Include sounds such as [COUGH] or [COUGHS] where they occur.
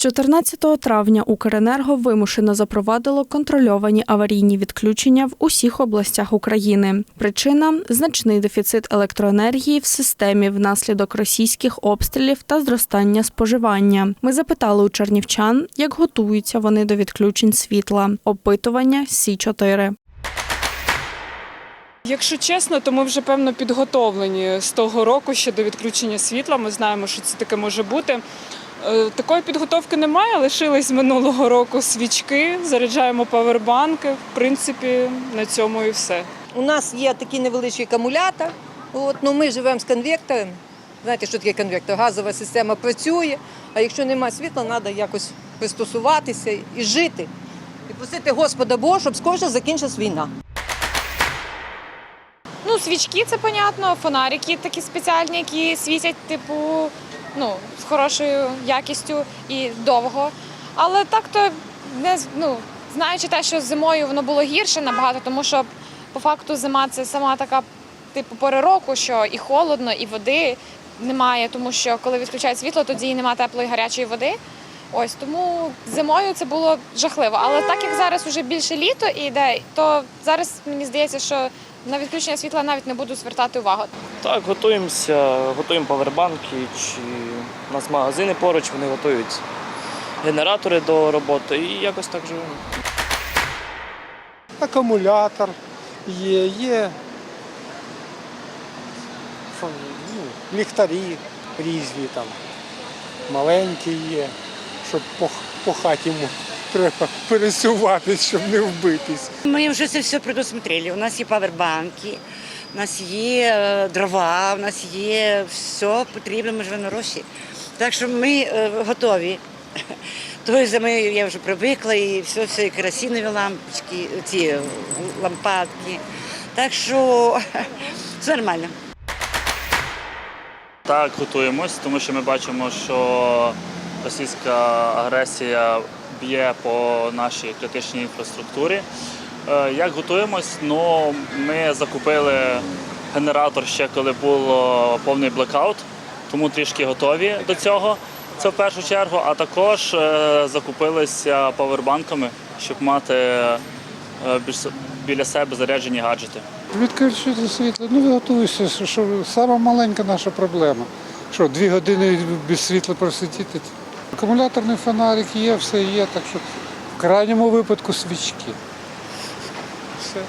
14 травня Укренерго вимушено запровадило контрольовані аварійні відключення в усіх областях України. Причина значний дефіцит електроенергії в системі внаслідок російських обстрілів та зростання споживання. Ми запитали у чернівчан, як готуються вони до відключень світла. Опитування Сі 4 Якщо чесно, то ми вже певно підготовлені з того року ще до відключення світла. Ми знаємо, що це таке може бути. Е, Такої підготовки немає, лишились з минулого року свічки, заряджаємо павербанки. В принципі, на цьому і все. У нас є такий невеличкий акумулятор. От, ну, ми живемо з конвектором. Знаєте, що таке конвектор? Газова система працює, а якщо немає світла, треба якось пристосуватися і жити. І просити Господа Бога, щоб скорше закінчилась війна. Ну, свічки це понятно, фонарики такі спеціальні, які світять, типу, ну, з хорошою якістю і довго. Але так то не ну, знаючи те, що зимою воно було гірше набагато, тому що по факту зима це сама така, типу, пори року, що і холодно, і води немає, тому що коли відключають світло, тоді і немає теплої гарячої води. Ось тому зимою це було жахливо. Але так як зараз вже більше літо іде, то зараз мені здається, що на відключення світла навіть не буду звертати увагу. Так, готуємося, готуємо павербанки, чи у нас магазини поруч, вони готують генератори до роботи і якось так живемо. акумулятор є, є ну, ліхтарі різні там, маленькі є, щоб по, по хаті треба пересуватись, щоб не вбитись. Мы уже це все предусмотрели. У нас є павербанки, у нас є е, дрова, у нас є все потрібне, ми живемо на Росії. Так що ми е, готові. [COUGHS] Тої зими я вже привикла, і все, все, і керосинові лампочки, ці лампадки. Так що [LAUGHS] все нормально. Так, готуємось, тому що ми бачимо, що російська агресія б'є по нашій критичній інфраструктурі. Е, Як готуємось? Ну, ми закупили генератор ще коли було повний блекаут, тому трішки готові до цього. Це в першу чергу, а також е, закупилися павербанками, щоб мати е, біля себе заряджені гаджети. Відключити світло, ну готуюся, що, що сама маленька наша проблема. Що, дві години без світла просидіти. Акумуляторний фонарик є, все є, так що в крайньому випадку свічки. Все.